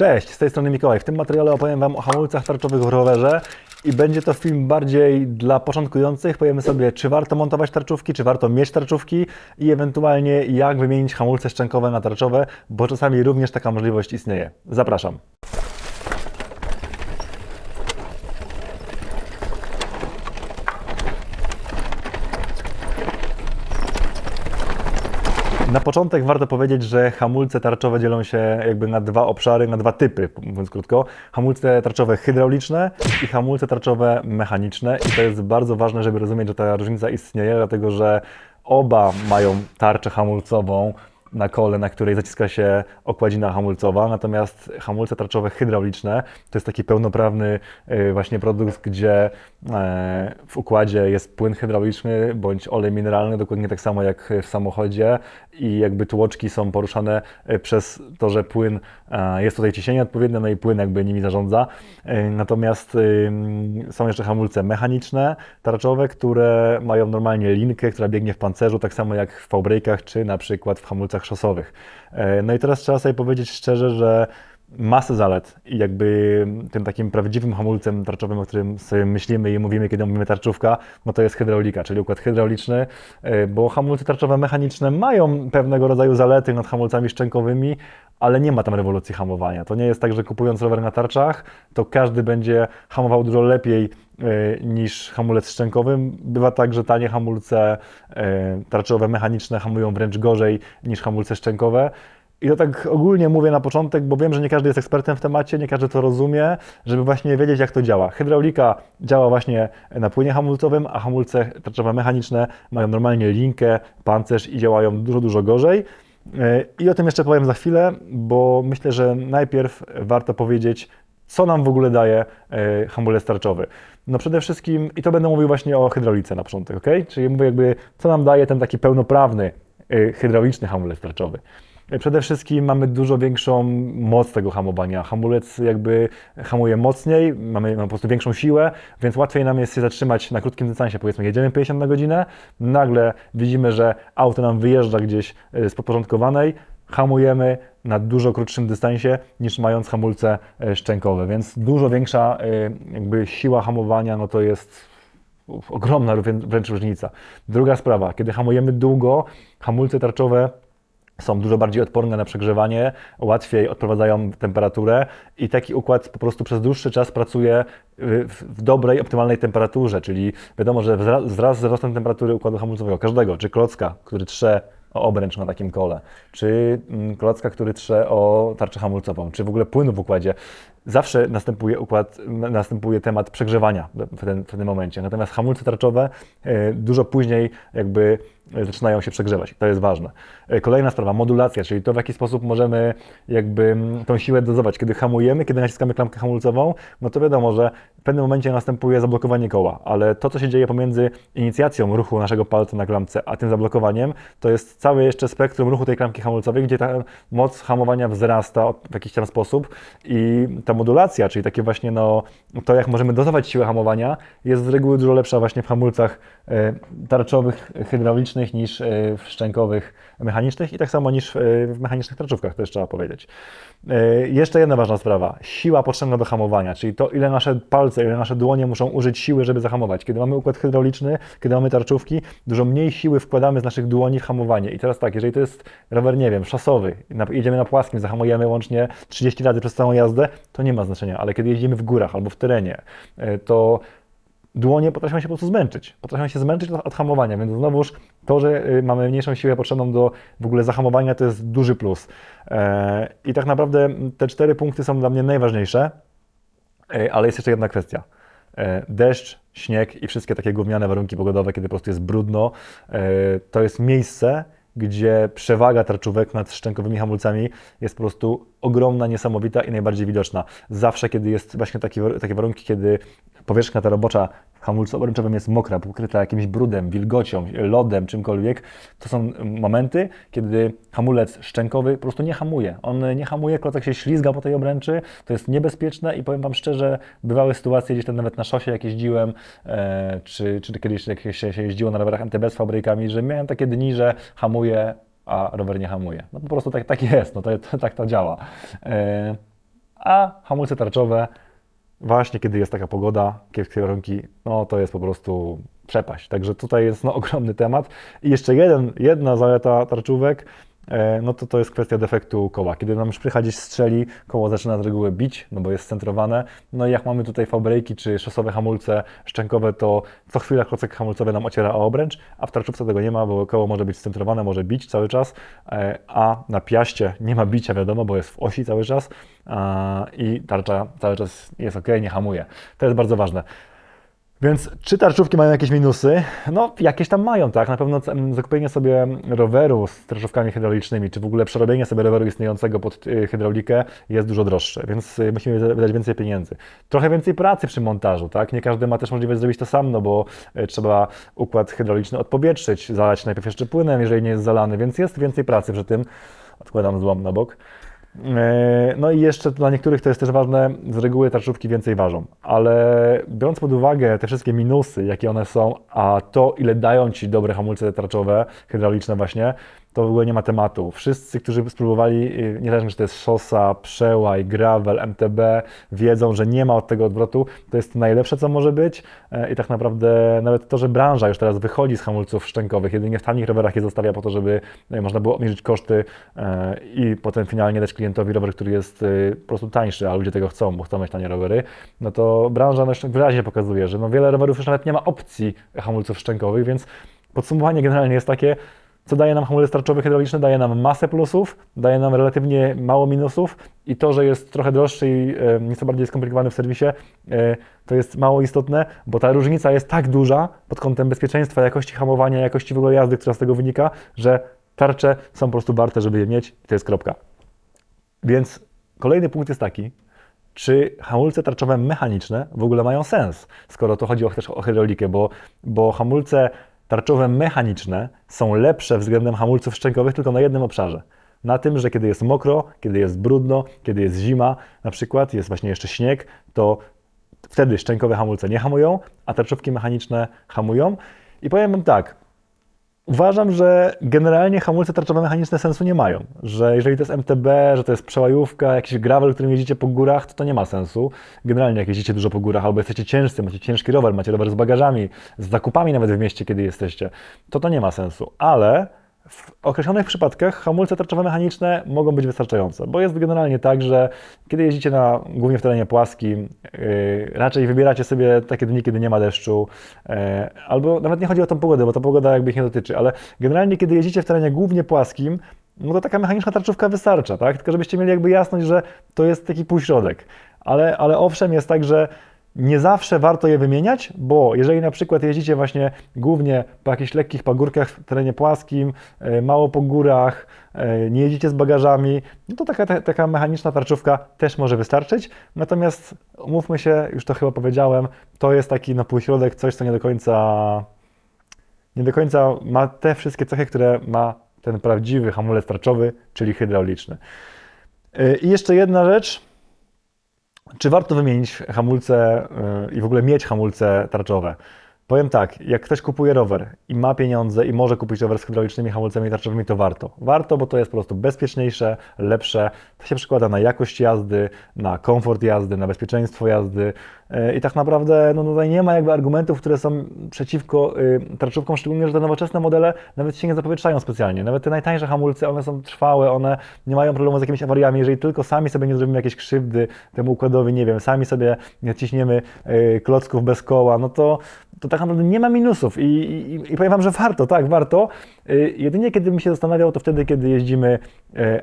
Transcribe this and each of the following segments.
Cześć, z tej strony Mikołaj. W tym materiale opowiem Wam o hamulcach tarczowych w rowerze i będzie to film bardziej dla początkujących. Powiemy sobie, czy warto montować tarczówki, czy warto mieć tarczówki i ewentualnie jak wymienić hamulce szczękowe na tarczowe, bo czasami również taka możliwość istnieje. Zapraszam. Na początek warto powiedzieć, że hamulce tarczowe dzielą się jakby na dwa obszary, na dwa typy, mówiąc krótko. Hamulce tarczowe hydrauliczne i hamulce tarczowe mechaniczne. I to jest bardzo ważne, żeby rozumieć, że ta różnica istnieje, dlatego że oba mają tarczę hamulcową na kole, na której zaciska się okładzina hamulcowa, natomiast hamulce tarczowe hydrauliczne to jest taki pełnoprawny y, właśnie produkt, gdzie e, w układzie jest płyn hydrauliczny bądź olej mineralny, dokładnie tak samo jak w samochodzie i jakby tłoczki są poruszane e, przez to, że płyn, e, jest tutaj ciśnienie odpowiednie, no i płyn jakby nimi zarządza. E, Natomiast y, są jeszcze hamulce mechaniczne, tarczowe, które mają normalnie linkę, która biegnie w pancerzu, tak samo jak w V-brake'ach, czy na przykład w hamulcach szosowych. E, No i teraz trzeba sobie powiedzieć szczerze, że masę zalet i jakby tym takim prawdziwym hamulcem tarczowym, o którym sobie myślimy i mówimy, kiedy mówimy tarczówka, no to jest hydraulika, czyli układ hydrauliczny, e, bo hamulce tarczowe mechaniczne mają pewnego rodzaju zalety nad hamulcami szczękowymi, ale nie ma tam rewolucji hamowania. To nie jest tak, że kupując rower na tarczach, to każdy będzie hamował dużo lepiej e, niż hamulec szczękowy. Bywa tak, że tanie hamulce e, tarczowe mechaniczne hamują wręcz gorzej niż hamulce szczękowe. I to tak ogólnie mówię na początek, bo wiem, że nie każdy jest ekspertem w temacie, nie każdy to rozumie, żeby właśnie wiedzieć, jak to działa. Hydraulika działa właśnie na płynie hamulcowym, a hamulce tarczowe mechaniczne mają normalnie linkę, pancerz i działają dużo, dużo gorzej. Yy, I o tym jeszcze powiem za chwilę, bo myślę, że najpierw warto powiedzieć, co nam w ogóle daje yy, hamulec tarczowy. No przede wszystkim, i to będę mówił właśnie o hydraulice na początek, ok? Czyli mówię jakby, co nam daje ten taki pełnoprawny yy, hydrauliczny hamulec tarczowy. Przede wszystkim mamy dużo większą moc tego hamowania. Hamulec jakby hamuje mocniej, mamy, mamy po prostu większą siłę, więc łatwiej nam jest się zatrzymać na krótkim dystansie. Powiedzmy, jedziemy 50 na godzinę, nagle widzimy, że auto nam wyjeżdża gdzieś y, z podporządkowanej, hamujemy na dużo krótszym dystansie niż mając hamulce y, szczękowe, więc dużo większa y, jakby siła hamowania, no to jest ogromna wrę- wręcz różnica. Druga sprawa, kiedy hamujemy długo, hamulce tarczowe są dużo bardziej odporne na przegrzewanie, łatwiej odprowadzają temperaturę i taki układ po prostu przez dłuższy czas pracuje w dobrej, optymalnej temperaturze, czyli wiadomo, że wraz z wzrostem temperatury układu hamulcowego każdego, czy klocka, który trze o obręcz na takim kole, czy mm, klocka, który trze o tarczę hamulcową, czy w ogóle płynu w układzie, zawsze następuje układ, następuje temat przegrzewania w, ten, w tym momencie. Natomiast hamulce tarczowe e, dużo później jakby e, zaczynają się przegrzewać. To jest ważne. E, Kolejna sprawa, modulacja, czyli to w jaki sposób możemy jakby tą siłę dozować. Kiedy hamujemy, kiedy naciskamy klamkę hamulcową, no to wiadomo, że w pewnym momencie następuje zablokowanie koła, ale to, co się dzieje pomiędzy inicjacją ruchu naszego palca na klamce, a tym zablokowaniem, to jest całe jeszcze spektrum ruchu tej klamki hamulcowej, gdzie ta moc hamowania wzrasta w jakiś tam sposób i ta modulacja, czyli takie właśnie no, to, jak możemy dozować siłę hamowania, jest z reguły dużo lepsza właśnie w hamulcach e, tarczowych, hydraulicznych niż e, w szczękowych, mechanicznych i tak samo niż e, w mechanicznych tarczówkach, też trzeba powiedzieć. E, Jeszcze jedna ważna sprawa, siła potrzebna do hamowania, czyli to, ile nasze palce, ile nasze dłonie muszą użyć siły, żeby zahamować. Kiedy mamy układ hydrauliczny, kiedy mamy tarczówki, dużo mniej siły wkładamy z naszych dłoni w hamowanie. I teraz tak, jeżeli to jest rower, nie wiem, szosowy, na- jedziemy na płaskim, zahamujemy łącznie 30 razy przez całą jazdę, to nie ma znaczenia, ale kiedy jeździmy w górach albo w terenie, e, to dłonie potrafią się po prostu zmęczyć. Potrafią się zmęczyć od hamowania, więc znowuż to, że y, mamy mniejszą siłę potrzebną do w ogóle zahamowania, to jest duży plus. E, I tak naprawdę te cztery punkty są dla mnie najważniejsze, E, ale jest jeszcze jedna kwestia. E, Deszcz, śnieg i wszystkie takie gówniane warunki pogodowe, kiedy po prostu jest brudno, to jest miejsce, gdzie przewaga tarczówek nad szczękowymi hamulcami jest po prostu ogromna, niesamowita i najbardziej widoczna. Zawsze, kiedy jest właśnie takie, takie warunki, kiedy powierzchnia ta robocza w hamulcu obręczowym jest mokra, pokryta jakimś brudem, wilgocią, lodem, czymkolwiek, to są momenty, kiedy hamulec szczękowy po prostu nie hamuje. On nie hamuje, klocek się ślizga po tej obręczy, to jest niebezpieczne i powiem Wam szczerze, bywały sytuacje gdzieś tam nawet na szosie, jak jeździłem, e, czy, czy kiedyś jak się, się jeździło na rowerach MTB z fabrykami, że miałem takie dni, że hamuje, a rower nie hamuje. No po prostu tak, tak jest, no to, to, tak to działa. E, a hamulce tarczowe właśnie kiedy jest taka pogoda, kiepskie warunki, no to jest po prostu przepaść. Także tutaj jest no, ogromny temat. I jeszcze jeden, jedna zaleta tarczówek, no to to jest kwestia defektu koła. Kiedy nam szprycha gdzieś strzeli, koło zaczyna z reguły bić, no bo jest scentrowane. No i jak mamy tutaj V-braki czy szosowe hamulce szczękowe, to co chwila klocek hamulcowy nam ociera o obręcz, a w tarczówce tego nie ma, bo koło może być scentrowane, może bić cały czas, e, a na piaście nie ma bicia, wiadomo, bo jest w osi cały czas i tarcza cały czas jest ok, nie hamuje. To jest bardzo ważne. Więc czy tarczówki mają jakieś minusy? No, jakieś tam mają, tak. Na pewno mm, zakupienie sobie roweru z tarczówkami hydraulicznymi, czy w ogóle przerobienie sobie roweru istniejącego pod y, hydraulikę jest dużo droższe, więc y, musimy wydać więcej pieniędzy. Trochę więcej pracy przy montażu, tak. Nie każdy ma też możliwość zrobić to sam, no bo y, trzeba układ hydrauliczny odpowietrzyć, zalać najpierw jeszcze płynem, jeżeli nie jest zalany, więc jest więcej pracy przy tym. Odkładam złom na bok. E, No i jeszcze dla niektórych to jest też ważne, z reguły tarczówki więcej ważą, ale biorąc pod uwagę te wszystkie minusy, jakie one są, a to ile dają Ci dobre hamulce tarczowe, hydrauliczne właśnie, to w ogóle nie ma tematu. Wszyscy, którzy spróbowali, y, niezależnie czy to jest szosa, przełaj, gravel, MTB, wiedzą, że nie ma od tego odwrotu. To jest najlepsze, co może być e, i tak naprawdę nawet to, że branża już teraz wychodzi z hamulców szczękowych, jedynie w tanich rowerach je zostawia po to, żeby e, można było obniżyć koszty e, i potem finalnie dać klientowi rower, który jest po prostu tańszy, a ludzie tego chcą, bo chcą mieć tanie rowery, no to branża no, wyraźnie pokazuje, że no, wiele rowerów już nawet nie ma opcji hamulców szczękowych, więc podsumowanie generalnie jest takie, co daje nam hamulec tarczowy hydrauliczny? Daje nam masę plusów, daje nam relatywnie mało minusów i to, że jest trochę droższy i e, nieco bardziej skomplikowany w serwisie, e, to jest mało istotne, bo ta różnica jest tak duża pod kątem bezpieczeństwa, jakości hamowania, jakości w ogóle jazdy, która z tego wynika, że tarcze są po prostu warte, żeby je mieć i to jest kropka. Więc kolejny punkt jest taki, czy hamulce tarczowe mechaniczne w ogóle mają sens, skoro to chodzi o, też o hydraulikę, bo, bo hamulce tarczowe mechaniczne są lepsze względem hamulców szczękowych tylko na jednym obszarze. Na tym, że kiedy jest mokro, kiedy jest brudno, kiedy jest zima, na przykład jest właśnie jeszcze śnieg, to wtedy szczękowe hamulce nie hamują, a tarczówki mechaniczne hamują. I powiem Wam tak, Uważam, że generalnie hamulce tarczowe mechaniczne sensu nie mają. Że jeżeli to jest MTB, że to jest przełajówka, jakiś gravel, którym jeździcie po górach, to to nie ma sensu. Generalnie jak jeździcie dużo po górach, albo jesteście ciężcy, macie ciężki rower, macie rower z bagażami, z zakupami nawet w mieście, kiedy jesteście, to to nie ma sensu. Ale w określonych przypadkach hamulce tarczowe mechaniczne mogą być wystarczające, bo jest generalnie tak, że kiedy jeździcie na, głównie w terenie płaskim, yy, raczej wybieracie sobie takie dni, kiedy nie ma deszczu, yy, albo nawet nie chodzi o tą pogodę, bo ta pogoda jakby ich nie dotyczy, ale generalnie kiedy jeździcie w terenie głównie płaskim, no to taka mechaniczna tarczówka wystarcza, tak? Tylko żebyście mieli jakby jasność, że to jest taki półśrodek. Ale, ale owszem, jest tak, że nie zawsze warto je wymieniać, bo jeżeli na przykład jeździcie właśnie głównie po jakichś lekkich pagórkach w terenie płaskim, e, mało po górach, e, nie jeździcie z bagażami, no to taka, ta- taka mechaniczna tarczówka też może wystarczyć. Natomiast umówmy się, już to chyba powiedziałem, to jest taki no, półśrodek, coś co nie do końca nie do końca ma te wszystkie cechy, które ma ten prawdziwy hamulec tarczowy, czyli hydrauliczny. E, I jeszcze jedna rzecz, czy warto wymienić hamulce yy, i w ogóle mieć hamulce tarczowe? Powiem tak, jak ktoś kupuje rower i ma pieniądze i może kupić rower z hydraulicznymi hamulcami tarczowymi, to warto. Warto, bo to jest po prostu bezpieczniejsze, lepsze. To się przekłada na jakość jazdy, na komfort jazdy, na bezpieczeństwo jazdy. Yy, I tak naprawdę no, tutaj nie ma jakby argumentów, które są przeciwko yy, tarczówkom, szczególnie, że te nowoczesne modele nawet się nie zapowietrzają specjalnie. Nawet te najtańsze hamulce, one są trwałe, one nie mają problemu z jakimiś awariami. Jeżeli tylko sami sobie nie zrobimy jakiejś krzywdy temu układowi, nie wiem, sami sobie nie ciśniemy yy, klocków bez koła, no to, to tak naprawdę nie ma minusów. I, i, i powiem Wam, że warto, tak, warto. Yy, jedynie kiedy bym się zastanawiał, to wtedy, kiedy jeździmy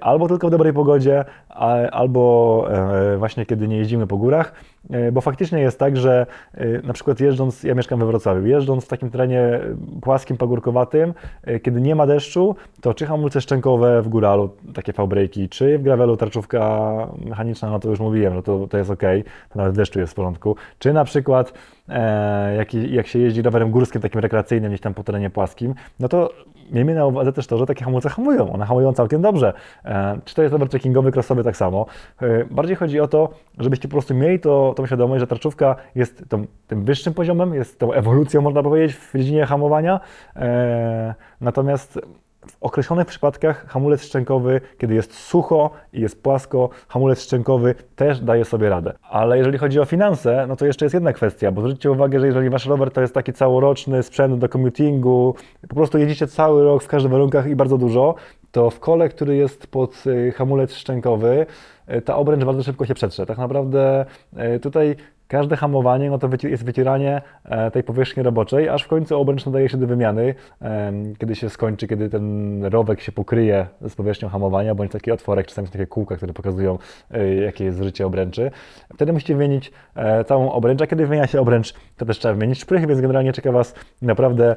albo tylko w dobrej pogodzie, albo yy, właśnie kiedy nie jeździmy po górach, bo faktycznie jest tak, że yy, na przykład jeżdżąc, ja mieszkam we Wrocławiu, jeżdżąc w takim terenie płaskim, pagórkowatym, kiedy nie ma deszczu, to czy hamulce szczękowe w góralu, takie V-breaki, czy w gravelu tarczówka mechaniczna, no to już mówiłem, no to, to jest ok, to nawet w deszczu jest w porządku, czy na przykład e, jak, jak się jeździ rowerem górskim, takim rekreacyjnym, gdzieś tam po terenie płaskim, no to miejmy na uwadze też to, że takie hamulce hamują. One hamują całkiem dobrze. E, czy to jest rower trekkingowy, crossowy, tak samo. E, bardziej chodzi o to, żebyście po prostu mieli to, tą świadomość, że tarczówka jest tą, tym wyższym poziomem, jest tą ewolucją, można powiedzieć, w dziedzinie hamowania. E, natomiast w określonych przypadkach hamulec szczękowy, kiedy jest sucho i jest płasko, hamulec szczękowy też daje sobie radę. Ale jeżeli chodzi o finanse, no to jeszcze jest jedna kwestia, bo zwróćcie uwagę, że jeżeli wasz rower to jest taki całoroczny sprzęt do commutingu, po prostu jedziecie cały rok w każdych warunkach i bardzo dużo, to w kole, który jest pod y, hamulec szczękowy, y, ta obręcz bardzo szybko się przetrze. Tak naprawdę y, tutaj każde hamowanie no to jest wycieranie e, tej powierzchni roboczej, aż w końcu obręcz nadaje się do wymiany, kiedy się skończy, kiedy ten rowek się pokryje z powierzchnią hamowania, bądź taki otworek, czasami są takie kółka, które pokazują, e, jakie jest życie obręczy. Wtedy musicie wymienić e, całą obręcz, a kiedy wymienia się obręcz, to też trzeba wymienić szprychy, więc generalnie czeka Was naprawdę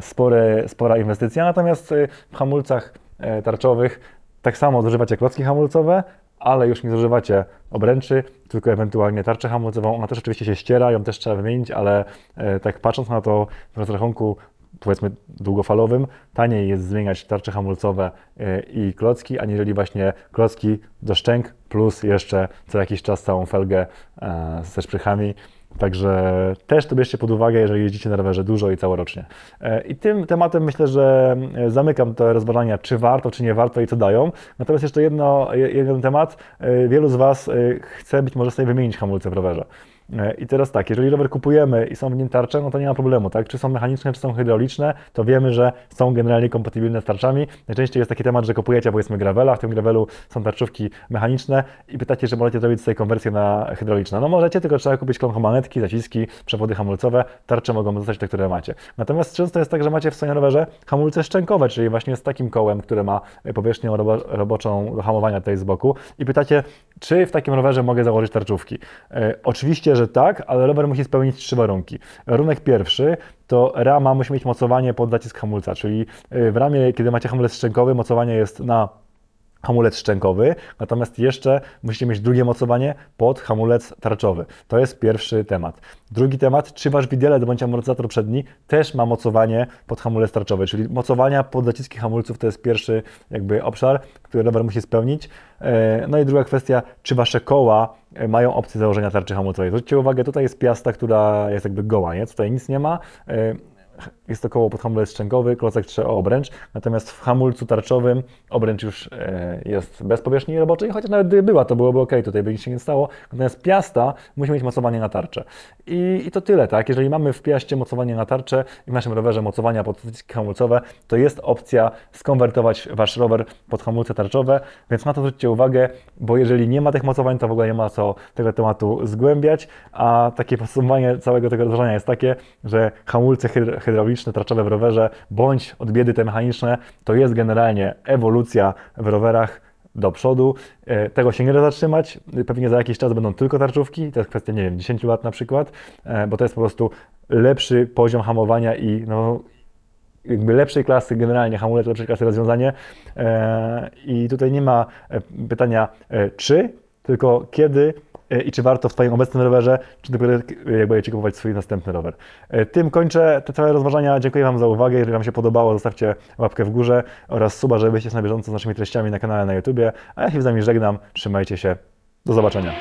spore, spora inwestycja. Natomiast w hamulcach tarczowych tak samo zużywacie klocki hamulcowe, ale już nie zużywacie obręczy, tylko ewentualnie tarczę hamulcową. Ona też oczywiście się ściera, ją też trzeba wymienić, ale e, tak patrząc na to w rozrachunku powiedzmy długofalowym, taniej jest zmieniać tarcze hamulcowe e, i klocki, aniżeli właśnie klocki do szczęk plus jeszcze co jakiś czas całą felgę ze szprychami. Także też to bierzcie pod uwagę, jeżeli jeździcie na rowerze dużo i całorocznie. E, I tym tematem myślę, że e, zamykam te rozważania, czy warto, czy nie warto i co dają. Natomiast jeszcze jedno, je- jeden temat. E, Wielu z Was chce być może sobie wymienić hamulce w rowerze. E, I teraz tak, jeżeli rower kupujemy i są w nim tarcze, no to nie ma problemu, tak? Czy są mechaniczne, czy są hydrauliczne, to wiemy, że są generalnie kompatybilne z tarczami. Najczęściej jest taki temat, że kupujecie powiedzmy gravela, w tym gravelu są tarczówki mechaniczne i pytacie, czy możecie zrobić sobie konwersję na hydrauliczne. No możecie, tylko trzeba kupić klonchomanetki, zaciski, przewody hamulcowe, tarcze mogą zostać te, które macie. Natomiast często jest tak, że macie w swoim rowerze hamulce szczękowe, czyli właśnie z takim kołem, które ma powierzchnię robo roboczą do hamowania tutaj z boku i pytacie, czy w takim rowerze mogę założyć tarczówki. E, oczywiście, że tak, ale rower musi spełnić trzy warunki. Warunek pierwszy to rama musi mieć mocowanie pod zacisk hamulca, czyli e, w ramie, kiedy macie hamulec szczękowy, mocowanie jest na hamulec szczękowy, natomiast jeszcze musicie mieć drugie mocowanie pod hamulec tarczowy. To jest pierwszy temat. Drugi temat, czy wasz widelec bądź amortyzator przedni też ma mocowanie pod hamulec tarczowy, czyli mocowania pod zaciski hamulców to jest pierwszy jakby obszar, który rower musi spełnić. E, No i druga kwestia, czy wasze koła e, mają opcję założenia tarczy hamulcowej. Zwróćcie uwagę, tutaj jest piasta, która jest jakby goła, nie? Tutaj nic nie ma. Jest to koło pod hamulec klocek trzeba o obręcz, natomiast w hamulcu tarczowym obręcz już e, jest bez powierzchni roboczej, chociaż nawet gdyby była, to byłoby ok, tutaj by nic się nie stało, natomiast piasta musi mieć mocowanie na tarczę. I, I to tyle, tak? Jeżeli mamy w piaście mocowanie na tarczę i w naszym rowerze mocowania pod hamulcowe, to jest opcja skonwertować Wasz rower pod hamulce tarczowe, więc na to zwróćcie uwagę, bo jeżeli nie ma tych mocowań, to w ogóle nie ma co tego tematu zgłębiać, a takie podsumowanie całego tego rozwiązania jest takie, że hamulce hydr- hydrauliczne, tarczowe w rowerze, bądź od biedy te mechaniczne, to jest generalnie ewolucja w rowerach do przodu. E, Tego się nie da zatrzymać. Pewnie za jakiś czas będą tylko tarczówki. To jest kwestia, nie wiem, 10 lat na przykład, e, bo to jest po prostu lepszy poziom hamowania i no, jakby lepszej klasy generalnie hamulec, lepszej klasy rozwiązanie. E, I tutaj nie ma pytania czy, tylko kiedy i czy warto w Twoim obecnym rowerze, czy dopiero e, jak będziecie kupować swój następny rower. E, Tym kończę te całe rozważania. Dziękuję Wam za uwagę. Jeżeli Wam się podobało, zostawcie łapkę w górze oraz suba, żeby byście na bieżąco z naszymi treściami na kanale na YouTubie. A ja się z Wami żegnam. Trzymajcie się. Do zobaczenia.